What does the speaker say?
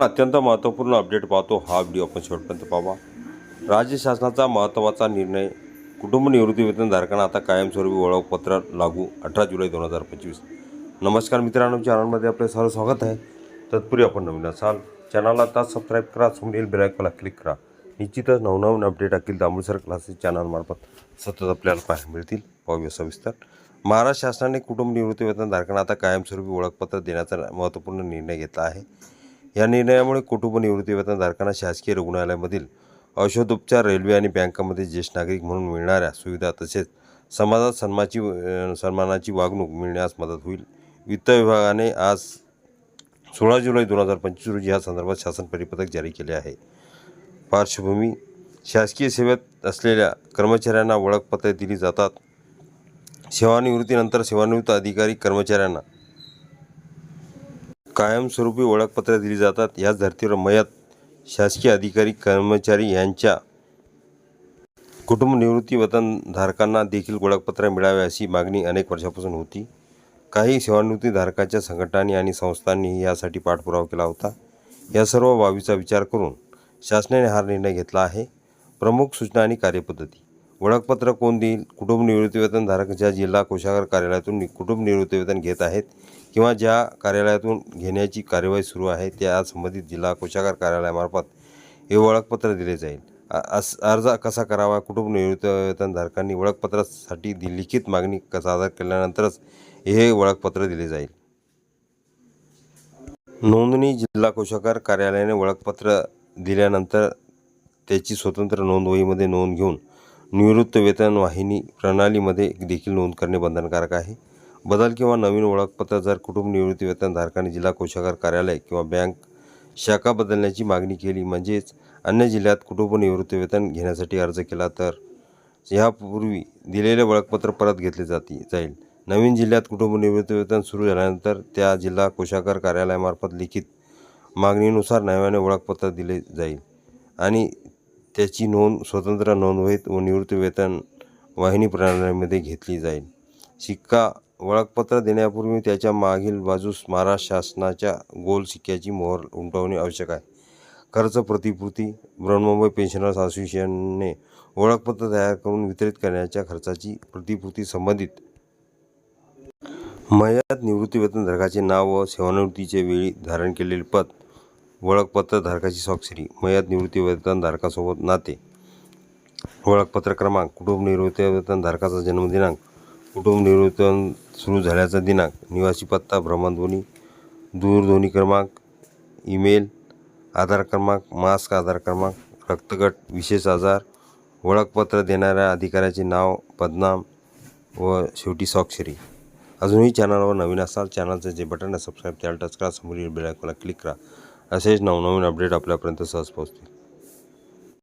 आपण अत्यंत महत्त्वपूर्ण अपडेट पाहतो. हा व्हिडिओ आपण शेवटपर्यंत पाहावा राज्य शासनाचा महत्त्वाचा निर्णय कुटुंब निवृत्ती वेतनधारकांना आता कायमस्वरूपी ओळखपत्र लागू अठरा जुलै दोन हजार पंचवीस. नमस्कार मित्रांनो चॅनलमध्ये आपले सर्व स्वागत आहे. तत्पूर्वी आपण नवीन असाल चॅनलला आता सबस्क्राईब करा समोरील बेलायकॉनला क्लिक करा. निश्चितच नवनवीन अपडेट असतील दांबुसर क्लासेस चॅनलमार्फत सतत आपल्याला पाहायला मिळतील. पाहूया सविस्तर. महाराष्ट्र शासनाने कुटुंब निवृत्ती वेतनधारकांना आता कायमस्वरूपी ओळखपत्र देण्याचा महत्त्वपूर्ण निर्णय घेतला आहे. या निर्णयामुळे कुटुंब निवृत्तीवेतनधारकांना शासकीय रुग्णालयामधील औषधोपचार रेल्वे आणि बँकामध्ये ज्येष्ठ नागरिक म्हणून मिळणाऱ्या सुविधा तसेच समाजात सन्माची सन्मानाची वागणूक मिळण्यास मदत होईल. वित्त विभागाने आज सोळा जुलै दोन हजार पंचवीस रोजी या संदर्भात शासन परिपत्रक जारी केले आहे. पार्श्वभूमी शासकीय सेवेत असलेल्या कर्मचाऱ्यांना ओळखपत्रे दिली जातात. सेवानिवृत्तीनंतर सेवानिवृत्त अधिकारी कर्मचाऱ्यांना कायमस्वरूपी ओळखपत्रे दिली जातात. याच धर्तीवर मयत शासकीय अधिकारी कर्मचारी यांच्या कुटुंब निवृत्ती वतनधारकांना देखील ओळखपत्र मिळावे अशी मागणी अनेक वर्षापासून होती. काही सेवानिवृत्तीधारकांच्या संघटनांनी आणि संस्थांनीही यासाठी पाठपुरावा केला होता. या सर्व बाबीचा विचार करून शासनाने हा निर्णय घेतला आहे. प्रमुख सूचना आणि कार्यपद्धती. ओळखपत्र कोण देईल? कुटुंब निवृत्तीवेतनधारक ज्या जिल्हा कोषागार कार्यालयातून कुटुंब निवृत्तीवेतन घेत आहेत किंवा ज्या कार्यालयातून घेण्याची कार्यवाही सुरू आहे त्या संबंधित जिल्हा कोषागार कार्यालयामार्फत हे ओळखपत्र दिले जाईल. अस अर्ज कसा करावा? कुटुंब निवृत्तीवेतनधारकांनी ओळखपत्रासाठी दि- लिखित मागणी सादर केल्यानंतरच हे ओळखपत्र दिले जाईल. नोंदणी जिल्हा कोषागार कार्यालयाने ओळखपत्र दिल्यानंतर त्याची स्वतंत्र नोंदवहीमध्ये नोंद घेऊन निवृत्त वेतन वाहिनी प्रणालीमध्ये देखील नोंद करणे बंधनकारक आहे. बदल किंवा नवीन ओळखपत्र जर कुटुंब निवृत्ती वेतनधारकांनी जिल्हा कोषागार कार्यालय किंवा बँक शाखा बदलण्याची मागणी केली म्हणजेच अन्य जिल्ह्यात कुटुंब निवृत्ती वेतन घेण्यासाठी अर्ज केला तर यापूर्वी दिलेले ओळखपत्र परत घेतले जाते जाईल. नवीन जिल्ह्यात कुटुंब निवृत्ती वेतन सुरू झाल्यानंतर त्या जिल्हा कोषागार कार्यालयामार्फत लिखित मागणीनुसार नव्याने ओळखपत्र दिले जाईल. आणि त्याची नोंद स्वतंत्र नोंदवहीत व निवृत्तीवेतन वाहिनी प्रणालीमध्ये घेतली जाईल. शिक्का ओळखपत्र देण्यापूर्वी त्याच्या मागील बाजूस महाराष्ट्र शासनाच्या गोल सिक्क्याची मोहर उमटवणे आवश्यक आहे. खर्च प्रतिपूर्ती बृहन्मुंबई पेन्शनर्स असोसिएशनने ओळखपत्र तयार करून वितरित करण्याच्या खर्चाची प्रतिपूर्ती संबंधित मयात निवृत्तीवेतनधारकाचे नाव व सेवानिवृत्तीचे वेळी धारण केलेले पद ओळखपत्र धारकाची स्वाक्षरी मयत निवृत्ती वेतनधारकासोबत नाते. ओळखपत्र क्रमांक कुटुंब निवृत्ती वेतनधारकाचा जन्मदिनांक कुटुंब निवृत्तन सुरू झाल्याचा दिनांक निवासी पत्ता भ्रमणध्वनी दूरध्वनी क्रमांक ईमेल आधार क्रमांक मास्क आधार क्रमांक रक्तगट विशेष आजार ओळखपत्र देणाऱ्या अधिकाऱ्याचे नाव पदनाम व शेवटी स्वाक्षरी. अजूनही चॅनलवर नवीन असाल चॅनलचं जे बटन आहे सबस्क्राईब त्याला टच करा समोरील बेल आयकॉनला क्लिक करा. असेच नवनवीन अपडेट आपल्यापर्यंत सहज पोहोचतील.